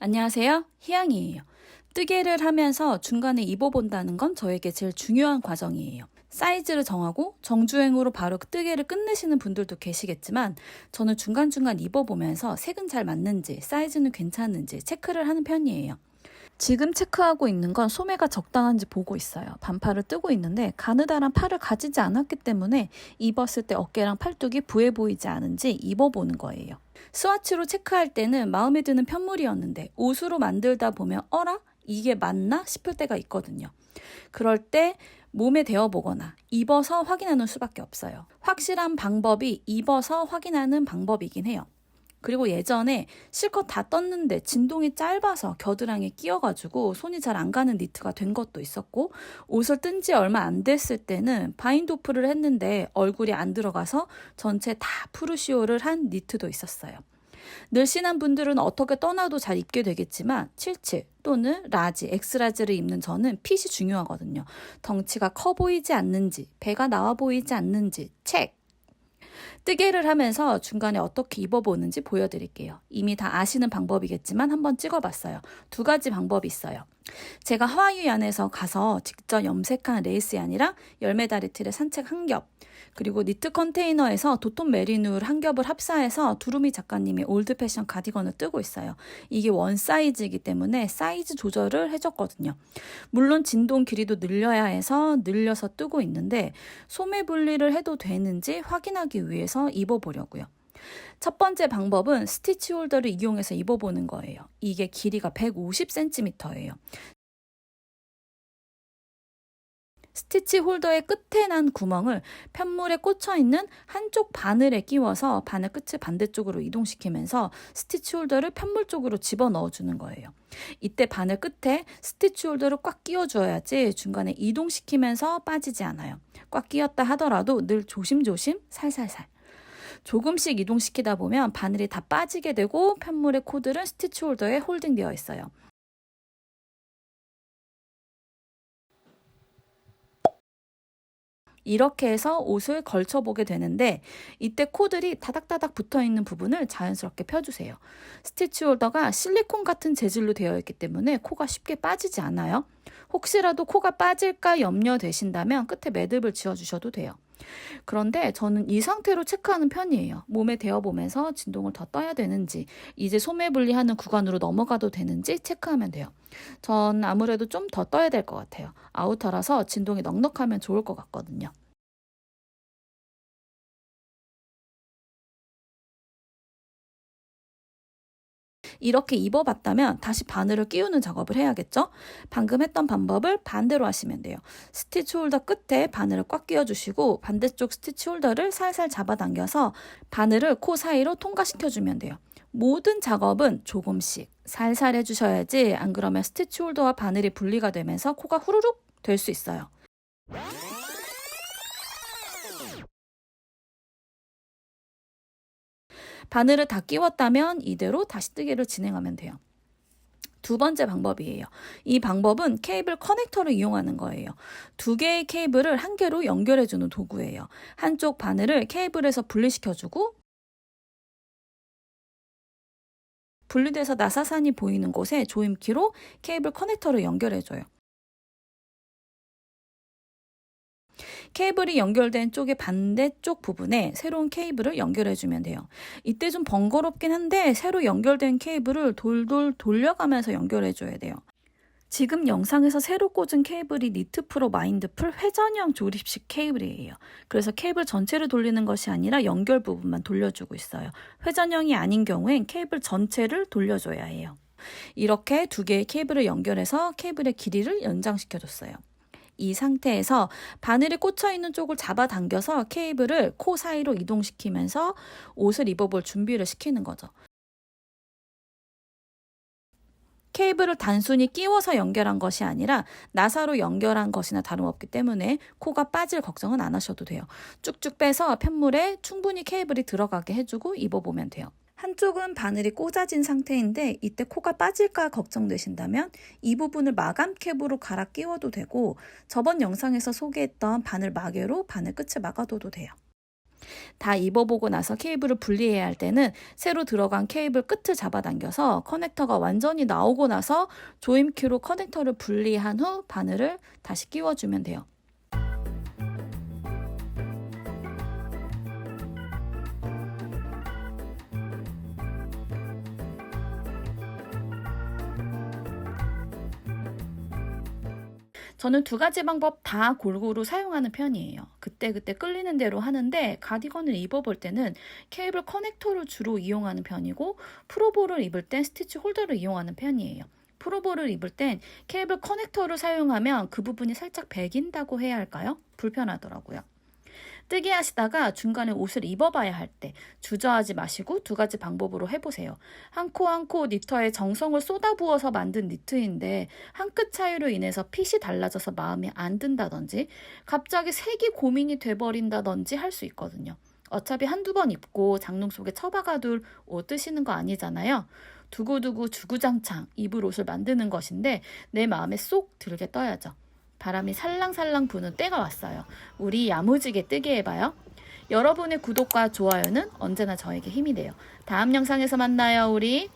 안녕하세요. 희양이에요. 뜨개를 하면서 중간에 입어본다는 건 저에게 제일 중요한 과정이에요. 사이즈를 정하고 정주행으로 바로 뜨개를 끝내시는 분들도 계시겠지만 저는 중간중간 입어보면서 색은 잘 맞는지 사이즈는 괜찮은지 체크를 하는 편이에요. 지금 체크하고 있는 건 소매가 적당한지 보고 있어요. 반팔을 뜨고 있는데 가느다란 팔을 가지지 않았기 때문에 입었을 때 어깨랑 팔뚝이 부해 보이지 않은지 입어보는 거예요. 스와치로 체크할 때는 마음에 드는 편물이었는데 옷으로 만들다 보면 어라? 이게 맞나? 싶을 때가 있거든요. 그럴 때 몸에 대어보거나 입어서 확인하는 수밖에 없어요. 확실한 방법이 입어서 확인하는 방법이긴 해요. 그리고 예전에 실컷 다 떴는데 진동이 짧아서 겨드랑이에 끼어가지고 손이 잘 안 가는 니트가 된 것도 있었고 옷을 뜬 지 얼마 안 됐을 때는 바인도프를 했는데 얼굴이 안 들어가서 전체 다 푸르시오를 한 니트도 있었어요. 늘씬한 분들은 어떻게 떠나도 잘 입게 되겠지만 77 또는 라지, 엑스라지를 입는 저는 핏이 중요하거든요. 덩치가 커 보이지 않는지, 배가 나와 보이지 않는지 체크. 뜨개를 하면서 중간에 어떻게 입어보는지 보여드릴게요. 이미 다 아시는 방법이겠지만 한번 찍어봤어요. 두 가지 방법이 있어요. 제가 하와이 안에서 가서 직접 염색한 레이스 열매다리 틀의 산책 한 겹, 그리고 니트 컨테이너에서 도톤 메리누를 한 겹을 합사해서 두루미 작가님이 올드 패션 가디건을 뜨고 있어요. 이게 원 사이즈이기 때문에 사이즈 조절을 해줬거든요. 물론 진동 길이도 늘려야 해서 늘려서 뜨고 있는데 소매 분리를 해도 되는지 확인하기 위해서 입어보려고요. 첫 번째 방법은 스티치 홀더를 이용해서 입어보는 거예요. 이게 길이가 150cm예요. 스티치 홀더의 끝에 난 구멍을 편물에 꽂혀 있는 한쪽 바늘에 끼워서 바늘 끝을 반대쪽으로 이동시키면서 스티치 홀더를 편물 쪽으로 집어 넣어주는 거예요. 이때 바늘 끝에 스티치 홀더를 꽉 끼워줘야지 중간에 이동시키면서 빠지지 않아요. 꽉 끼었다 하더라도 늘 조심조심 살살살. 조금씩 이동시키다 보면 바늘이 다 빠지게 되고 편물의 코드는 스티치 홀더에 홀딩되어 있어요. 이렇게 해서 옷을 걸쳐보게 되는데 이때 코들이 다닥다닥 붙어있는 부분을 자연스럽게 펴주세요. 스티치 홀더가 실리콘 같은 재질로 되어 있기 때문에 코가 쉽게 빠지지 않아요. 혹시라도 코가 빠질까 염려되신다면 끝에 매듭을 지어주셔도 돼요. 그런데 저는 이 상태로 체크하는 편이에요. 몸에 대어보면서 진동을 더 떠야 되는지, 이제 소매 분리하는 구간으로 넘어가도 되는지 체크하면 돼요. 전 아무래도 좀 더 떠야 될 것 같아요. 아우터라서 진동이 넉넉하면 좋을 것 같거든요. 이렇게 입어봤다면 다시 바늘을 끼우는 작업을 해야겠죠? 방금 했던 방법을 반대로 하시면 돼요. 스티치 홀더 끝에 바늘을 꽉 끼워주시고 반대쪽 스티치 홀더를 살살 잡아당겨서 바늘을 코 사이로 통과시켜주면 돼요. 모든 작업은 조금씩 살살 해주셔야지 안 그러면 스티치 홀더와 바늘이 분리가 되면서 코가 후루룩 될 수 있어요. 바늘을 다 끼웠다면 이대로 다시 뜨개를 진행하면 돼요. 두 번째 방법이에요. 이 방법은 케이블 커넥터를 이용하는 거예요. 두 개의 케이블을 한 개로 연결해주는 도구예요. 한쪽 바늘을 케이블에서 분리시켜주고 분리돼서 나사산이 보이는 곳에 조임키로 케이블 커넥터를 연결해줘요. 케이블이 연결된 쪽의 반대쪽 부분에 새로운 케이블을 연결해 주면 돼요. 이때 좀 번거롭긴 한데 새로 연결된 케이블을 돌돌 돌려가면서 연결해 줘야 돼요. 지금 영상에서 새로 꽂은 케이블이 니트 프로 마인드풀 회전형 조립식 케이블이에요. 그래서 케이블 전체를 돌리는 것이 아니라 연결 부분만 돌려주고 있어요. 회전형이 아닌 경우엔 케이블 전체를 돌려줘야 해요. 이렇게 두 개의 케이블을 연결해서 케이블의 길이를 연장시켜줬어요. 이 상태에서 바늘이 꽂혀 있는 쪽을 잡아당겨서 케이블을 코 사이로 이동시키면서 옷을 입어볼 준비를 시키는 거죠. 케이블을 단순히 끼워서 연결한 것이 아니라 나사로 연결한 것이나 다름없기 때문에 코가 빠질 걱정은 안 하셔도 돼요. 쭉쭉 빼서 편물에 충분히 케이블이 들어가게 해주고 입어보면 돼요. 한쪽은 바늘이 꽂아진 상태인데 이때 코가 빠질까 걱정되신다면 이 부분을 마감 캡으로 갈아 끼워도 되고 저번 영상에서 소개했던 바늘 마개로 바늘 끝을 막아둬도 돼요. 다 입어보고 나서 케이블을 분리해야 할 때는 새로 들어간 케이블 끝을 잡아당겨서 커넥터가 완전히 나오고 나서 조임키로 커넥터를 분리한 후 바늘을 다시 끼워주면 돼요. 저는 두 가지 방법 다 골고루 사용하는 편이에요. 그때 그때 끌리는 대로 하는데 가디건을 입어볼 때는 케이블 커넥터를 주로 이용하는 편이고 프로볼을 입을 땐 스티치 홀더를 이용하는 편이에요. 프로볼을 입을 땐 케이블 커넥터를 사용하면 그 부분이 살짝 배긴다고 해야 할까요? 불편하더라고요. 뜨게 하시다가 중간에 옷을 입어봐야 할 때 주저하지 마시고 두 가지 방법으로 해보세요. 한 코 한 코 니터에 정성을 쏟아부어서 만든 니트인데 한 끗 차이로 인해서 핏이 달라져서 마음에 안 든다든지 갑자기 색이 고민이 돼버린다든지 할 수 있거든요. 어차피 한두 번 입고 장롱 속에 처박아둘 옷 뜨시는 거 아니잖아요. 두고두고 주구장창 입을 옷을 만드는 것인데 내 마음에 쏙 들게 떠야죠. 바람이 살랑살랑 부는 때가 왔어요. 우리 야무지게 뜨게 해봐요. 여러분의 구독과 좋아요는 언제나 저에게 힘이 돼요. 다음 영상에서 만나요, 우리.